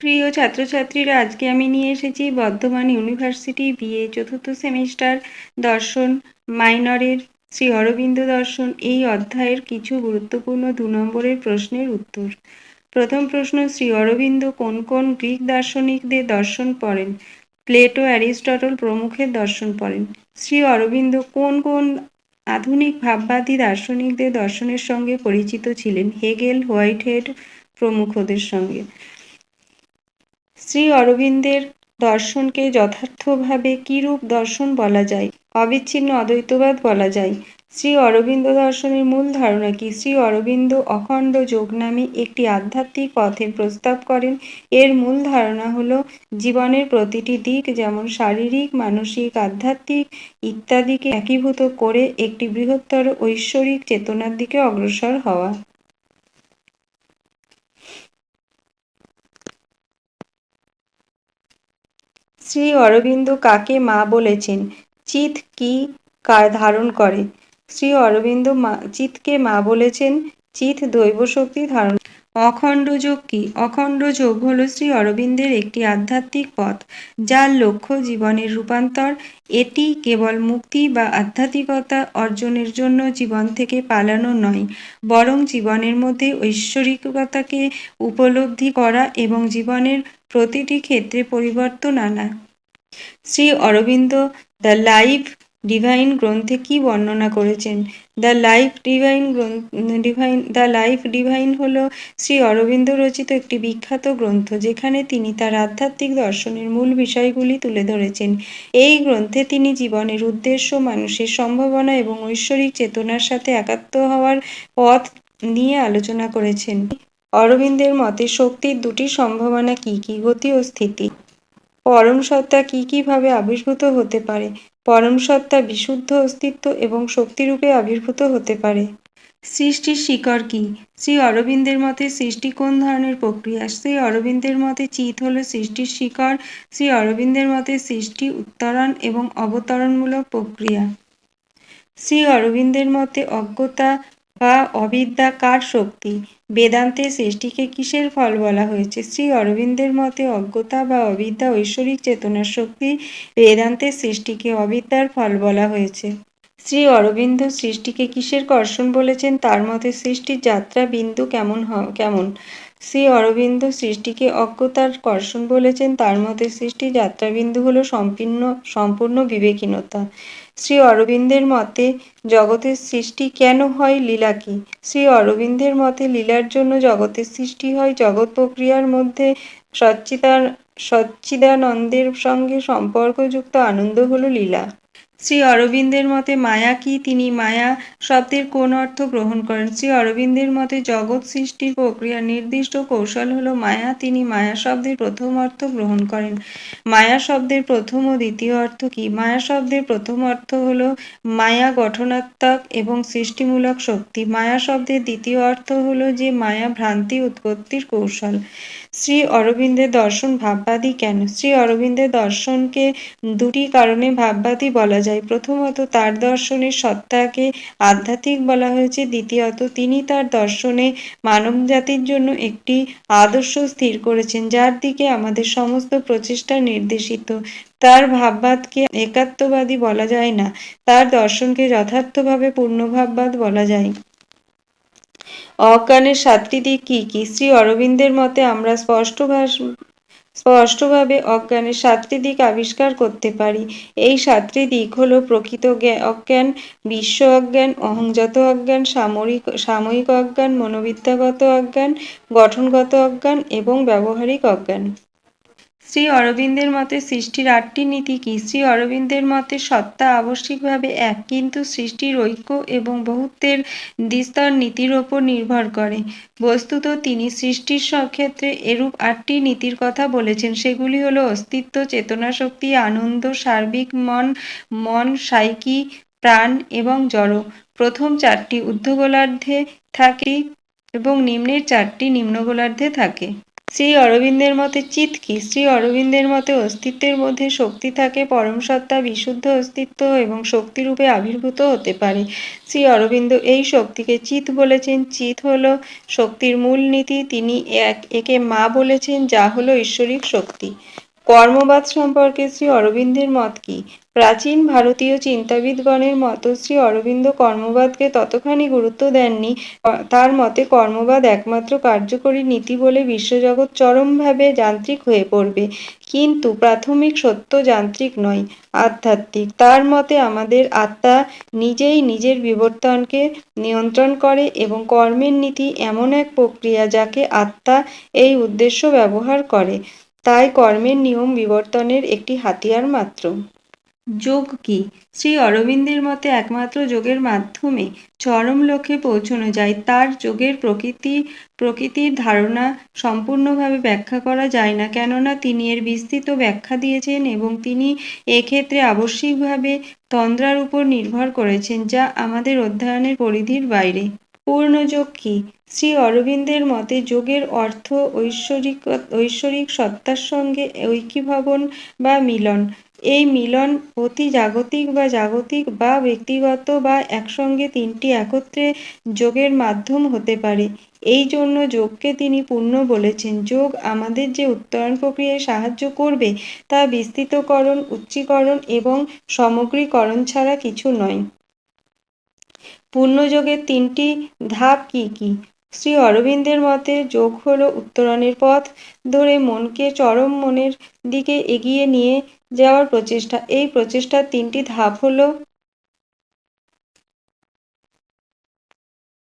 প্রিয় ছাত্রছাত্রীরা, আজকে আমি নিয়ে এসেছি বর্ধমান ইউনিভার্সিটি বিএ চতুর্থ সেমিস্টার দর্শন, মাইনরের শ্রী অরবিন্দ দর্শন। এই অধ্যায়ের কিছু গুরুত্বপূর্ণ দু নম্বরের প্রশ্নের উত্তর। প্রথম প্রশ্ন, শ্রী অরবিন্দ কোন কোন গ্রিক দার্শনিকদের দর্শন পড়েন? প্লেটো, অ্যারিস্টটল প্রমুখের দর্শন পড়েন। শ্রী অরবিন্দ কোন কোন আধুনিক ভাববাদী দার্শনিকদের দর্শনের সঙ্গে পরিচিত ছিলেন? হেগেল হোয়াইট হেড প্রমুখদের সঙ্গে। শ্রী অরবিন্দের দর্শনকে যথার্থভাবে কিরূপ দর্শন বলা যায়? অবিচ্ছিন্ন অদ্বৈতবাদ বলা যায়। শ্রী অরবিন্দ দর্শনের মূল ধারণা কি? শ্রী অরবিন্দ অখণ্ড যোগ নামে একটি আধ্যাত্মিক পথের প্রস্তাব করেন। এর মূল ধারণা হলো জীবনের প্রতিটি দিক, যেমন শারীরিক, মানসিক, আধ্যাত্মিক ইত্যাদিকে একীভূত করে একটি বৃহত্তর ঐশ্বরিক চেতনার দিকে অগ্রসর হওয়া। শ্রী অরবিন্দ কাকে মা বলেছেন? চিত কি কার ধারণ করে? শ্রী অরবিন্দ মা, চিতকে মা বলেছেন, চিত দৈব শক্তি ধারণ অখণ্ড যোগ কি? অখণ্ড যোগ হল শ্রী অরবিন্দের একটি আধ্যাত্মিক পথ, যার লক্ষ্য জীবনের রূপান্তর। এটি কেবল মুক্তি বা আধ্যাত্মিকতা অর্জনের জন্য জীবন থেকে পালানো নয়, বরং জীবনের মধ্যে ঐশ্বরিকতাকে উপলব্ধি করা এবং জীবনের প্রতিটি ক্ষেত্রে পরিবর্তন আনা। Shri Aurobindo the life divine গ্রন্থে কি বর্ণনা করেছেন? দ্য লাইফ ডিভাইন গ্রন্থ, ডিভাইন, দ্য লাইফ ডিভাইন হল শ্রী অরবিন্দ রচিত একটি বিখ্যাত গ্রন্থ যেখানে তিনি তার আধ্যাত্মিক দর্শনের মূল বিষয়গুলি তুলে ধরেছেন। এই গ্রন্থে তিনি জীবনের উদ্দেশ্য, মানুষের সম্ভাবনা এবং ঐশ্বরিক চেতনার সাথে একাত্ম হওয়ার পথ নিয়ে আলোচনা করেছেন। অরবিন্দের মতে শক্তির দুটি সম্ভাবনা কি? কি গতি ও স্থিতি? পরম সত্তা কী কীভাবে আবির্ভূত হতে পারে? পরম সত্তা বিশুদ্ধ অস্তিত্ব এবং শক্তিরূপে আবির্ভূত হতে পারে। সৃষ্টির শিকড় কি? শ্রী অরবিন্দের মতে সৃষ্টি কোন ধরনের প্রক্রিয়া? শ্রী অরবিন্দের মতে চিত হল সৃষ্টির শিকড়। শ্রী অরবিন্দের মতে সৃষ্টি উত্তরণ এবং অবতরণমূলক প্রক্রিয়া। শ্রী অরবিন্দের মতে অজ্ঞতা বা অবিদ্যা কার শক্তি? বেদান্তে সৃষ্টিকে কিসের ফল বলা হয়েছে? শ্রী অরবিন্দের মতে অজ্ঞতা বা অবিদ্যা ঐশ্বরিক চেতনার শক্তি বেদান্তে সৃষ্টিকে অবিদ্যার ফল বলা হয়েছে। শ্রী অরবিন্দ সৃষ্টিকে কিসের কর্ষণ বলেছেন? তার মতে সৃষ্টির যাত্রা বিন্দু কেমন কেমন? শ্রী অরবিন্দ সৃষ্টিকে অজ্ঞতার কর্ষণ বলেছেন। তার মতে সৃষ্টির যাত্রাবিন্দু হলো সম্পূর্ণ সম্পূর্ণ বিবেকীনতা শ্রী অরবিন্দের মতে, জগতের সৃষ্টি কেন হয় লীলা কি? শ্রী অরবিন্দের মতে, লীলার জন্য জগতের সৃষ্টি হয় জগৎ প্রক্রিয়ার মধ্যে সচ্চিদান সচ্চিদানন্দের সঙ্গে সম্পর্কযুক্ত আনন্দ হল লীলা। শ্রী অরবিন্দের মতে মায়া কি? তিনি মায়া শব্দের কোন অর্থ গ্রহণ করেন? শ্রী অরবিন্দের মতে জগৎ সৃষ্টির প্রক্রিয়া নির্দিষ্ট কৌশল হলো মায়া। তিনি মায়া শব্দের প্রথম অর্থ গ্রহণ করেন। মায়া শব্দের প্রথম ও দ্বিতীয় অর্থ কি? মায়া শব্দের প্রথম অর্থ হলো মায়া গঠনাত্মক এবং সৃষ্টিমূলক শক্তি। মায়া শব্দের দ্বিতীয় অর্থ হলো যে মায়া ভ্রান্তি উৎপত্তির কৌশল। শ্রী অরবিন্দের দর্শন ভাববাদী কেন? শ্রী অরবিন্দের দর্শনকে দুটি কারণে ভাববাদী বলা যায়। প্রথমত, তার দর্শনের সত্তাকে আধ্যাত্মিক বলা হয়েছে। দ্বিতীয়ত, তিনি তার দর্শনে মানবজাতির জন্য একটি আদর্শ স্থির করেছেন, যার দিকে আমাদের সমস্ত প্রচেষ্টা নির্দেশিত। তার ভাববাদকে একাত্মবাদী বলা যায় না। তার দর্শনকে যথার্থভাবে পূর্ণভাববাদ বলা যায়। অজ্ঞানের সাতটি দিক কী কী? শ্রী অরবিন্দের মতে আমরা স্পষ্ট স্পষ্টভাবে অজ্ঞানের সাতটি দিক আবিষ্কার করতে পারি। এই সাতটি দিক হলো প্রকৃত অজ্ঞান, বিশ্ব অজ্ঞান, অহংজাত অজ্ঞান, সামরিক সাময়িক অজ্ঞান, মনোবিদ্যাগত অজ্ঞান, গঠনগত অজ্ঞান এবং ব্যবহারিক অজ্ঞান। শ্রী অরবিন্দের মতে সৃষ্টির আটটি নীতি কি? শ্রী অরবিন্দের মতে সত্তা আবশ্যিকভাবে এক, কিন্তু সৃষ্টির ঐক্য এবং বহুত্বের দ্বিস্তর নীতির ওপর নির্ভর করে। বস্তুত তিনি সৃষ্টির ক্ষেত্রে এরূপ আটটি নীতির কথা বলেছেন। সেগুলি হলো অস্তিত্ব, চেতনা শক্তি, আনন্দ, সার্বিক মন মন, সাইকি, প্রাণ এবং জড়। প্রথম চারটি ঊর্ধ্বগোলার্ধে থাকে এবং নিম্নের চারটি নিম্নগোলার্ধে থাকে। শ্রী অরবিন্দের মতে চিত কি? শ্রী অরবিন্দের মতে অস্তিত্বের মধ্যে শক্তি থাকে, পরম সত্তা, বিশুদ্ধ অস্তিত্ব এবং শক্তিরূপে আবির্ভূত হতে পারে। শ্রী অরবিন্দ এই শক্তিকে চিৎ বলেছেন। চিৎ হল শক্তির মূল নীতি। তিনি এক, একে মা বলেছেন, যা হলো ঈশ্বরিক শক্তি। কর্মবাদ সম্পর্কে শ্রী অরবিন্দের মত কি? প্রাচীন ভারতীয় চিন্তাবিদগণের মতো শ্রী অরবিন্দ কর্মবাদকে ততখানি গুরুত্ব দেননি, তার মতে কর্মবাদ একমাত্র কার্যকরী নীতি বলে বিশ্বজগৎ চরমভাবে যান্ত্রিক হয়ে পড়বে। কিন্তু প্রাথমিক সত্য যান্ত্রিক নয়, আধ্যাত্মিক। তার মতে আমাদের আত্মা নিজেই নিজের বিবর্তনকে নিয়ন্ত্রণ করে এবং কর্মের নীতি এমন এক প্রক্রিয়া যাকে আত্মা এই উদ্দেশ্য ব্যবহার করে। তাই কর্মের নিয়ম বিবর্তনের একটি হাতিয়ার মাত্র। যোগ কি? শ্রী অরবিন্দের মতে একমাত্র যোগের মাধ্যমে চরম লক্ষ্যে পৌঁছানো যায়, তার যোগের প্রকৃতি, প্রকৃতির ধারণা সম্পূর্ণভাবে ব্যাখ্যা করা যায় না, কেননা তিনি এর বিস্তৃত ব্যাখ্যা দিয়েছেন এবং তিনি এক্ষেত্রে আবশ্যিকভাবে তন্দ্রার উপর নির্ভর করেছেন, যা আমাদের অধ্যয়নের পরিধির বাইরে। পূর্ণযোগ কি? শ্রী অরবিন্দের মতে যোগের অর্থ ঐশ্বরিক ঐশ্বরিক সত্তার সঙ্গে ঐক্যীভবন বা মিলন। এই মিলন অতি জাগতিক বা জাগতিক বা ব্যক্তিগত বা একসঙ্গে তিনটি একত্রে যোগের মাধ্যম হতে পারে। এই জন্য যোগকে তিনি পূর্ণ বলেছেন। যোগ আমাদের যে উত্তরণ প্রক্রিয়ায় সাহায্য করবে তা বিস্তৃতকরণ, উচ্চীকরণ এবং সামগ্রীকরণ ছাড়া কিছু নয়। পূর্ণযোগের তিনটি ধাপ কি কি? শ্রী অরবিন্দের মতে, যোগ হলো উত্তরণের পথ ধরে মনকে চরম মনের দিকে এগিয়ে নিয়ে যাওয়ার প্রচেষ্টা। এই প্রচেষ্টার তিনটি ধাপ হলো